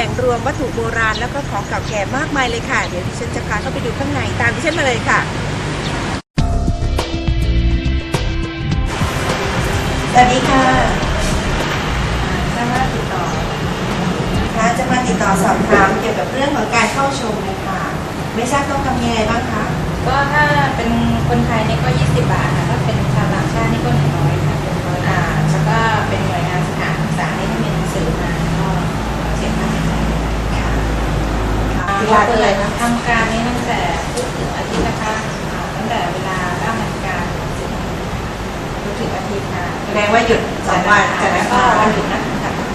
ล่งรวมวัตถุโบราณแล้วก็ของเก่าแก่มากมายเลยค่ะ เดี๋ยวดิฉันจะพาเข้าไปดูข้างในตามดิฉันมาเลยค่ะ สวัสดีค่ะจะมาติดต่อนะคะจะมาติดต่อสอบถามเกี่ยวกับเรื่องของการเข้าชมเลยค่ะ ไม่ทราบต้องทำยังไงบ้างคะก็ถ้าเป็นคนไทยนี่ก็ 20 บาทค่ะถ้าเป็นชาวต่างชาตินี่ก็100ค่ะเป็นร้อยบาทแล้วก็เป็นหน่วยงานสถานศึกษาที่มีหนังสือมาก็เสียค่าใช้จ่าย ค่ะ เวลาเปิดทำการนี้ตั้งแต่พุธถึงอาทิตย์นะคะอ่าตั้งแต่เวลา9นาฬิกาถึงพุธถึงอาทิตย์ค่ะ แสดงว่าหยุด สองวันจากนั้นก็วันหยุดนักขัตฤกษ์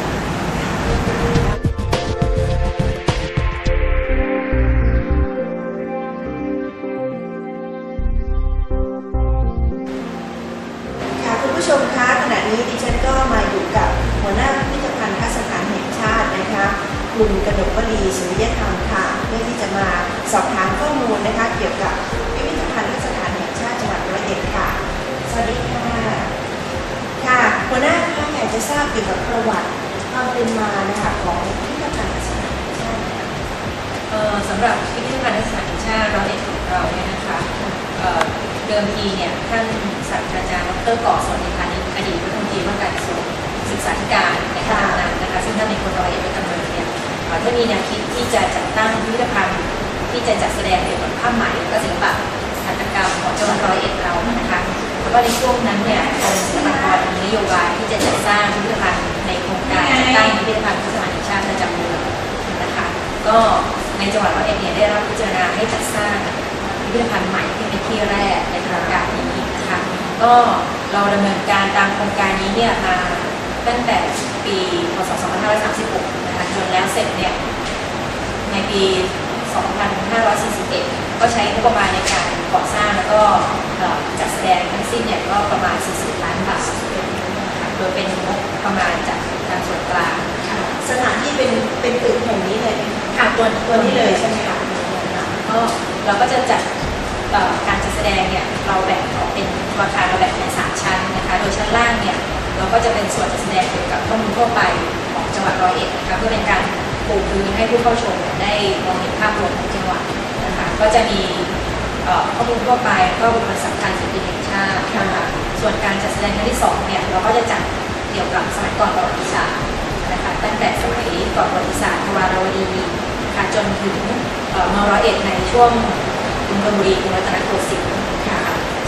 ค่ะคุณผู้ชมคะขณะนี้ดิฉันก็มาอยู่กับหัวหน้าพิพิธภัณฑสถานแห่งชาตินะคะคุณกนกวลีสุริยธรรมค่ะ เพื่อที่จะมาสอบถามข้อมูลนะคะ เกี่ยวกับพิพิธภัณฑสถานแห่งชาติจังหวัดร้อยเอ็ดค่ะ สวัสดีค่ะ หัวหน้าคะอยากจะทราบเกี่ยวกับประวัติความเป็นมานะคะของพิพิธภัณฑสานแห่งชาติค่ะสำหรับพิพิธภัณฑ์สานแห่งชาติร้อยเอ็ดของเราเนี่ยนะคะเดิมทีเนี่ยท่านศาสตราจารย์ดรก่อสวัสดิพานิชอดีตรัฐมนตรีว่าการกระทรวงศึกษาธิการในขณะนั้นนะคะซึ่งท่านเป็นคนร้อยเอ็ดเป็นกำเนิดเนี่ยก่อท่านมีแนวคิดที่จะจัดตั้งพิพิธภัณฑ์ที่จะจัดแสดงเกี่ยวกับผ้าไหมและศิลปะหัตถกรรมของจังหวัดร้อยเอ็ดเรานะคะ แล้วก็ในช่วงนั้นเนี่ยกรมศิลปากรมีนโยบายที่จะจัดสร้างพิพิธภัณฑ์ในโครงการจัดตั้งพิพิธภัณฑ์พุทธสถานแห่งชาติประจำเมืองนะคะก็ในจังหวัดร้อยเอ็ดเนี่ยได้รับพิจารณาให้จัดสร้างพิพิธภัณฑ์ใหม่ที่เป็นที่แรกในโครงการนี้นะคะก็เราดำเนินการตามโครงการนี้เนี่ยมาตั้งแต่ปีพศ 2536 นะคะจนแล้วเสร็จเนี่ยในปี 2541 ก็ใช้งบประมาณในการ ก่อสร้างแล้วก็เอ่อจัดแสดงทั้งสิ้นเนี่ยก็ประมาณ 40 ล้านบาทนะคะโดยเป็นงบประมาณจากทางส่วนกลางสถานที่เป็นเป็นตึกแห่งนี้เลยไหมคะค่ะตัวตัวนี้เลยใช่ไหมคะก็เราก็จะจัดเอ่อการจัดแสดงเนี่ยเราแบ่งออกเป็นราคาเราแบ่งเป็นสามชั้นนะคะ โดยชั้นล่างเนี่ยเราก็จะเป็นส่วนจัดแสดงเกี่ยวกับข้อมูลทั่วไปของจังหวัดร้อยเอ็ดนะคะเพื่อเป็นการปูพื้นให้ผู้เข้าชมเนี่ยได้มองเห็นภาพรวมของจังหวัดนะคะก็จะมีเอ่อ ข้อมูลทั่วไปก็บุคคลสำคัญศิลปินแห่งชาตินะคะส่วนการจัดแสดงครั้งที่สองเนี่ยเราก็จะจัดเกี่ยวกับสมัยก่อนประวัติศาสตร์นะคะตั้งแต่สมัยก่อนประวัติศาสตร์ทวารวดีนะคะจนถึงเอ่อมร้อยเอ็ดในช่วงกรุงธนบุรีกรุงรัตนโกสินทร์ค่ะ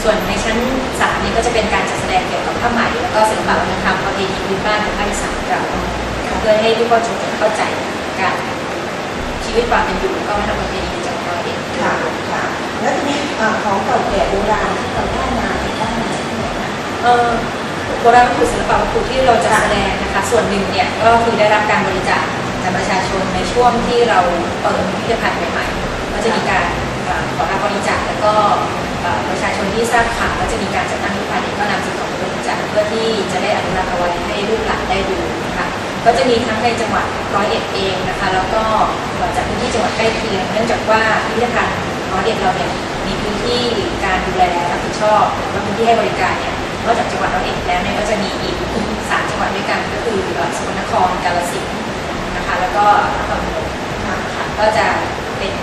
ส่วนในชั้นสามนี้ก็จะเป็นการจัดแสดงเกี่ยวกับผ้าไหมแล้วก็ศิลปะวัฒนธรรมประเพณีพื้นบ้านของภาคอีสานเราเพื่อให้ผู้เข้าชมเข้าใจการชีวิตความเป็นอยู่แล้วก็วัฒนธรรม โบราณวัตถุศิลปะวัตถุที่เราจะแสดงนะคะ ส่วนหนึ่งเนี่ยก็คือได้รับการบริจาคจากประชาชนในช่วงที่เราเปิดพิพิธภัณฑ์ใหม่ๆก็จะมีการขอรับบริจาคแล้วก็ประชาชนที่ทราบข่าวก็จะมีการจัดตั้งพิพิธภัณฑ์ก็นำสิ่งของบริจาคเพื่อที่จะได้อนุรักษ์เอาไว้ให้ลูกหลานได้ดูนะคะก็จะมีทั้งในจังหวัดร้อยเอ็ดเองนะคะแล้วก็จากพื้นที่จังหวัดใกล้เคียงเนื่องจากว่าพิพิธภัณฑ์ร้อยเอ็ดเราเนี่ยมีพื้นที่การดูแลรับผิดชอบและพื้นที่ให้บริการเนี่ย นอกจากจังหวัดร้อยเอ็ดแล้วเนี่ยก็จะมีอีกสามจังหวัดด้วยกันก็คือเอ่อสกลนครกาฬสินธุ์นะคะแล้วก็นครพนมค่ะก็จะเป็น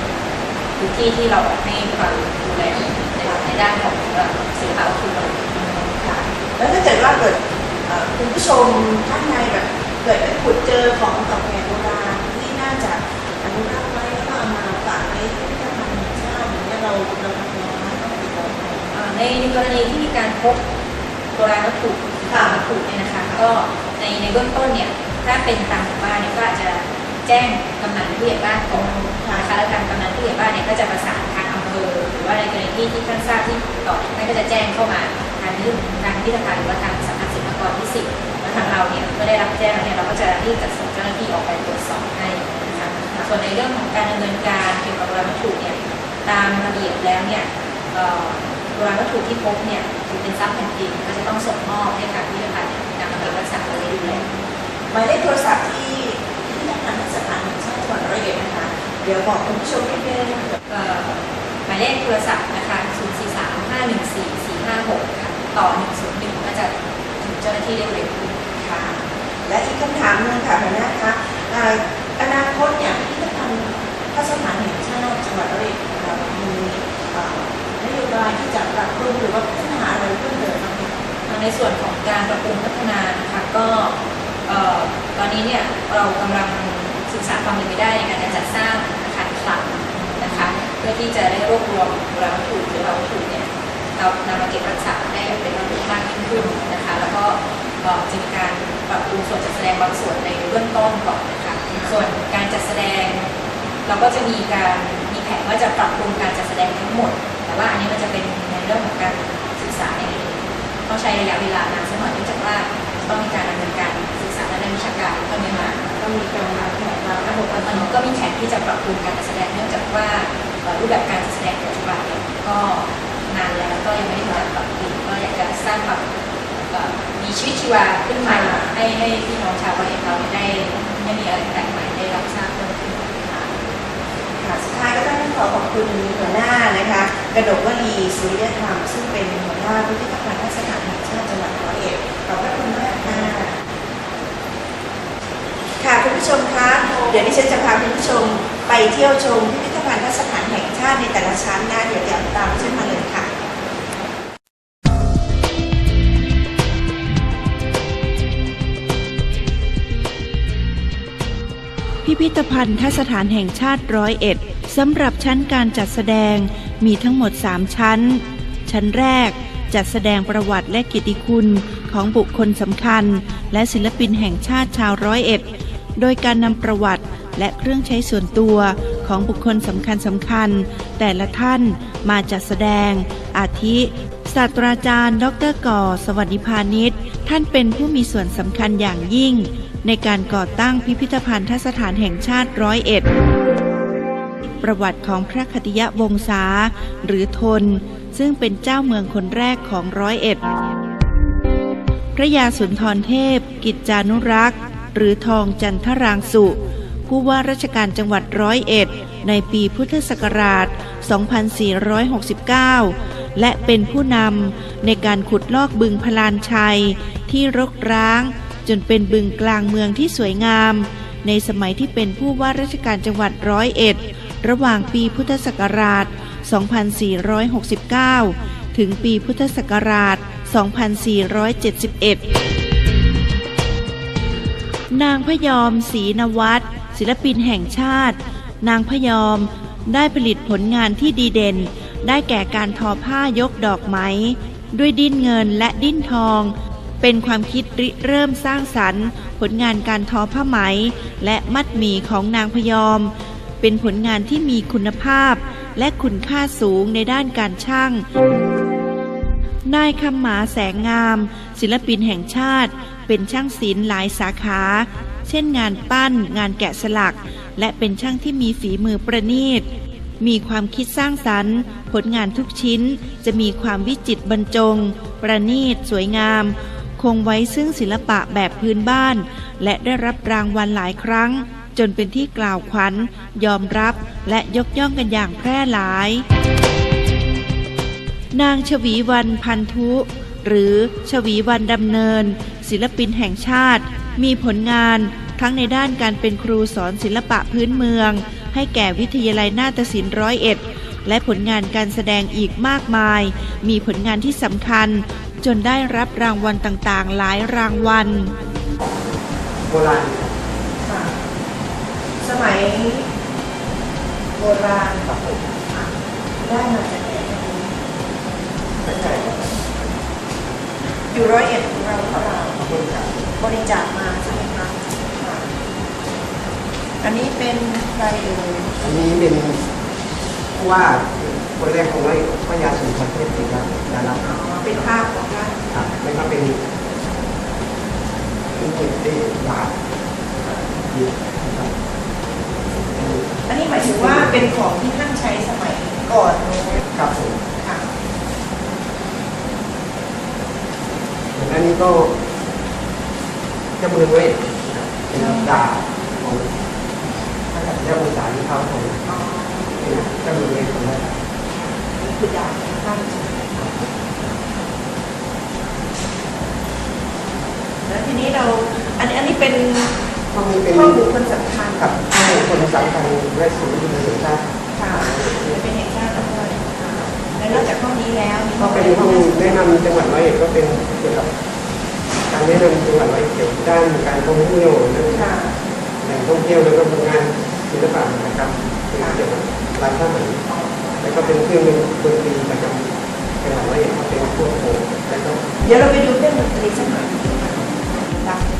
พื้นที่ที่เราให้ความดูแลในในด้านของเอ่อศิลปะวัตถุโบราณค่ะแล้วถ้าเกิดว่าเกิดเอ่อคุณผู้ชมท่านใดแบบเกิดไปขุดเจอของเก่าแก่โบราณที่น่าจะอนุรักษ์ไว้แล้วก็เอามาฝากไว้ที่พิพิธภัณฑ์แห่งชาติอย่างเงี้ยเราเราทำยังไงบ้างต้องติดต่อใครเอ่อในกรณีที่มีการพบ โบราณวัตถุต่าวัตถุเนี่ยนะคะ ก็ในในเบื้องต้นเนี่ยถ้าเป็นตามหมู่บ้านเนี่ยก็อาจจะแจ้งกำนันผู้ใหญ่บ้านก่อนนะคะและทางกำนันผู้ใหญ่บ้านเนี่ยก็จะประสานทางอำเภอหรือว่าในกรณีที่ที่ท่านทราบที่ต่อท่านก็จะแจ้งเข้ามาทางนี้ทางพิพิธภัณฑ์หรือว่าทางสำนักศิลปากรที่สิบแล้วทางเราเนี่ยเมื่อได้รับแจ้งเนี่ยเราก็จะรีบจัดส่งเจ้าหน้าที่ออกไปตรวจสอบให้นะคะส่วนในเรื่องของการดำเนินการเกี่ยวกับโบราณวัตถุเนี่ยตามระเบียบแล้วเนี่ยโบราณวัตถุที่พบเนี่ย ถือเป็นทรัพย์แผ่นดินก็จะต้องส่งมอบให้ทางพิพิธภัณฑ์นี่ยนำไปรักษาไว้ดูแลหมายเลขโทรศัพท์ที่พิพิธภัณฑ์สถานแห่งชาติจังหวัดร้อยเอ็ดนะคะ เดี๋ยวบอกคุณผู้ชมนิดนึงเอ่อหมายเลขโทรศัพท์นะคะ0 4 3 5 1 4 4 5 6ค่ะต่อ 101 ก็จะถึงเจ้าหน้าที่ได้เร็วขึ้นค่ะ และอีกคำถามนึงค่ะหัวหน้าคะเอ่ออนาคตเนี่ยพิพิธภัณฑ์พระสถานแห่งชาติจังหวัดร้อยเอ็ดของเรามีนโยบายที่จะปรับปรุงหรือว่า ในส่วนของการปรับปรุงพัฒนานะคะก็ตอนนี้เนี่ยเรากำลังศึกษาความเป็นไปได้ในการจัดสร้างอาคารคลังนะคะเพื่อที่จะได้รวบรวมโบราณวัตถุหรือเราวัตถุเนี่ยเรานำมาเก็บรักษาได้เป็นระบบมากยิ่งขึ้นนะคะ แล้วก็จะมีการปรับปรุงส่วนจัดแสดงบางส่วนในเบื้องต้นก่อนนะคะส่วนการจัดแสดง เราก็จะมีการมีแผนว่าจะปรับปรุงการจัดแสดงทั้งหมด แต่ว่าอันนี้มันจะเป็นในเรื่องของการศึกษาใน ต้องใช้ระยะเวลานานสักหน่อยเนื่องจากว่าต้องมีการดำเนินการศึกษาด้านวิชาการเพิ่มขึ้นมาก็มีการวางแผนวางระบบตอนนี้ก็มีแผนที่จะปรับปรุงการแสดงเนื่องจากว่ารูปแบบการแสดงปัจจุบันเนี่ยก็นานแล้วก็ยังไม่ได้มีการปรับปรุงก็อยากจะสร้างความมีชีวิตชีวาขึ้นมาให้ให้พี่น้องชาวประเทศเราได้ได้มีอะไรแปลกใหม่ได้รับทราบเพิ่มขึ้นค่ะสุดท้ายก็ต้องขอขอบคุณหัวหน้านะคะกระดกวลีสุริยธรรมซึ่งเป็นหัวหน้าพิพิธภัณฑ์ทัศนแห่งชาติจังหวัดร้อยเอ็ดขอบพระคุณมากค่ะค่ะคุณ ผู้ชมคะเดี๋ยวดิฉันจะพาคุณผู้ชมไปเที่ยวชมพิพิธภัณฑ์ทัศนแห่งชาติในแต่ละชั้นนะเดี๋ยวเดี๋ยวตามฉันมาเลยค่ะพิพิธภัณฑ์ทัศถานแห่งชาติร้อยเอ็ดสำหรับชั้นการจัดแสดงมีทั้งหมด 3 ชั้น ชั้นแรกจัดแสดงประวัติและกิตติคุณของบุคคลสำคัญ และศิลปินแห่งชาติชาวร้อยเอ็ด โดยการนำประวัติและเครื่องใช้ส่วนตัวของบุคคลสำคัญสำคัญ แต่ละท่านมาจัดแสดง อาทิศาสตราจารย์ ดรก่อ สวัสดิพานิชท่านเป็นผู้มีส่วนสำคัญอย่างยิ่ง ในการก่อตั้งพิพิธภัณฑ์ทัศถานแห่งชาติร้อยเอ็ดประวัติของพระคติยะวงศาหรือทน ซึ่งเป็นเจ้าเมืองคนแรกของร้อยเอ็ดพระยาสุนทรเทพ กิจจานุรักษ์ หรือทองจันทรางสุ ผู้ว่าราชการจังหวัดร้อยเอ็ด ในปีพุทธศักราช 2469 และเป็นผู้นำในการขุดลอกบึงพลานชัย ที่รกร้าง จนเป็นบึงกลางเมืองที่สวยงาม ในสมัยที่เป็นผู้ว่าราชการจังหวัดร้อยเอ็ด ระหว่างปีพุทธศักราช 2469 ถึงปีพุทธศักราช 2471 นางพยอมศรีนวัตศิลปินแห่งชาติ นางพยอมได้ผลิตผลงานที่ดีเด่น ได้แก่การทอผ้ายกดอกไหมด้วยดิ้นเงินและดิ้นทอง เป็นความคิดริเริ่มสร้างสรรค์ ผลงานการทอผ้าไหม และมัดหมี่ของนางพยอม เป็นผลงานที่มีคุณภาพและคุณค่าสูงในด้านการช่าง นายคำหมาแสงงาม ศิลปินแห่งชาติ เป็นช่างศิลป์หลายสาขา เช่นงานปั้น งานแกะสลัก และเป็นช่างที่มีฝีมือประณีต มีความคิดสร้างสรรค์ ผลงานทุกชิ้นจะมีความวิจิตรบรรจง ประณีต สวยงาม คงไว้ซึ่งศิลปะแบบพื้นบ้าน และได้รับรางวัลหลายครั้ง จนเป็นที่กล่าวขวัญ ยอมรับและยกย่องกันอย่างแพร่หลาย นางชวีวันพันธุ หรือชวีวันดำเนิน ศิลปินแห่งชาติ มีผลงานทั้งในด้านการเป็นครูสอนศิลปะพื้นเมือง ให้แก่วิทยาลัยนาฏศิลป์ร้อยเอ็ดและผลงานการแสดงอีกมากมาย มีผลงานที่สำคัญ จนได้รับรางวัลต่างๆ หลายรางวัลโบราณสมัยโบราณได้มาจากไหนคะ ไม่ใช่ครับ อยู่ร้อยเอ็ดของเราบคุณครับบริจาคมาใช่ไหมคะอันนี้เป็นใครเอ่ยอันนี้เป็นผู้ว่าคนแรกของเราพระยาสุนทรเทพศิครับดาราคอ๋อเป็นภาพของท่านรับไม่ก็เป็นเป็นเก็บได้บาทอันนี้หมายถึงว่าเป็นของที่ท่านใช้สมัยก่อนครับผม ค่ะ อันนี้ก็จะมือไว้เป็นดาของพระกัตยาอุตสาหที่เขาของเจ้ามือไว้ของเรานี่คือดาบของท่านใช่ไหมคะเป็นห้องนี้เป็นห้องบุคคลสำคัญกับห้องคนสำคัญและศูนย์ที่มีชาติค่ะจะเป็นแห่งชาติด้วยค่ะ และนอกจากห้องนี้แล้วมีก็เป็นห้องแนะนำจังหวัดร้อยเอ็ดก็เป็นเกี่ยวกับการแนะนำจังหวัดร้อยเอ็ดเกี่ยวกับด้านการท่องเที่ยวนะค่ะแหล่งท่องเที่ยวแล้วก็ผลงานศิลปะนะครับเป็นเกี่ยวกับร้านผ้าไหมแล้วก็เป็นเครื่องดนตรีประจำจังหวัดร้อยเอ็ดก็เป็นพวกโขนแล้วก็เดี๋ยวเราไปดูเครื่องดนตรีสักหน่อยดีกว่าครับ